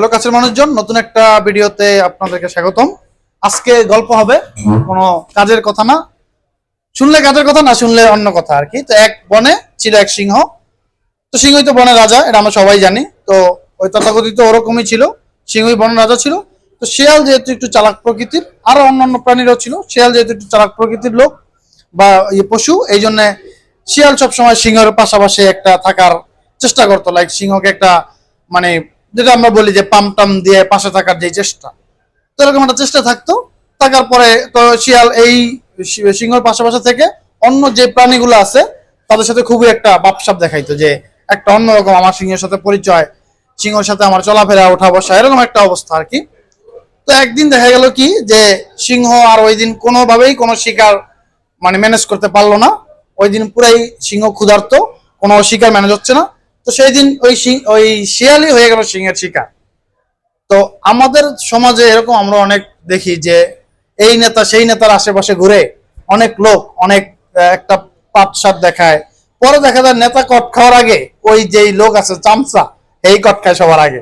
Hello কাছের মানুষজন নতুন একটা ভিডিওতে আপনাদেরকে স্বাগতম। আজকে গল্প হবে কোনো কাজের কথা না। শুনলে কাজের কথা না শুনলে অন্য কথা আর কি। তো এক বনে ছিল এক সিংহ। তো সিংহই তো বনের রাজা এটা আমরা সবাই জানি। তো ওই তথাকথিত ওরকমই ছিল। সিংহই বনের রাজা ছিল। তো শিয়াল যেহেতু একটু চালাক প্রকৃতির আরও অন্যান্য প্রাণীরাও ছিল। শিয়াল যেহেতু একটু চালাক প্রকৃতির লোক বা ইয়ে পশু এই জন্য শিয়াল সবসময় সিংহের পাশাপাশি একটা থাকার চেষ্টা করতো। লাইক সিংহকে একটা মানে যেটা আমরা বলি যে পাম টাম দিয়ে পাশে থাকার যে চেষ্টা। তো এরকম একটা চেষ্টা থাকতো। থাকার পরে তো শিয়াল এই সিংহর পাশাপাশি থেকে অন্য যে প্রাণীগুলো আছে, তাদের সাথে খুবই একটা বাপসাপ দেখাইতো যে একটা অন্যরকম আমার সিংহের সাথে পরিচয়, সিংহের সাথে আমার চলাফেরা, ওঠা বসা, এরকম একটা অবস্থা আর কি। তো একদিন দেখা গেল কি যে সিংহ আর ওই দিন কোনোভাবেই কোনো শিকার মানে ম্যানেজ করতে পারল না। ওই দিন পুরাই সিংহ ক্ষুধার্ত, কোনো শিকার ম্যানেজ হচ্ছে না। তো সেই দিন ওই ওই শিয়ালই হয়ে গেল সিংহের শিকার। তো আমাদের সমাজে এরকম আমরা অনেক দেখি যে এই নেতা সেই নেতার আশেপাশে ঘুরে অনেক লোক, অনেক একটা একটা পাটসাপ দেখায়। পরে দেখা যায় নেতা কট খাওয়ার আগে ওই যেই লোক আছে চামচা, এই কট খায় সবার আগে।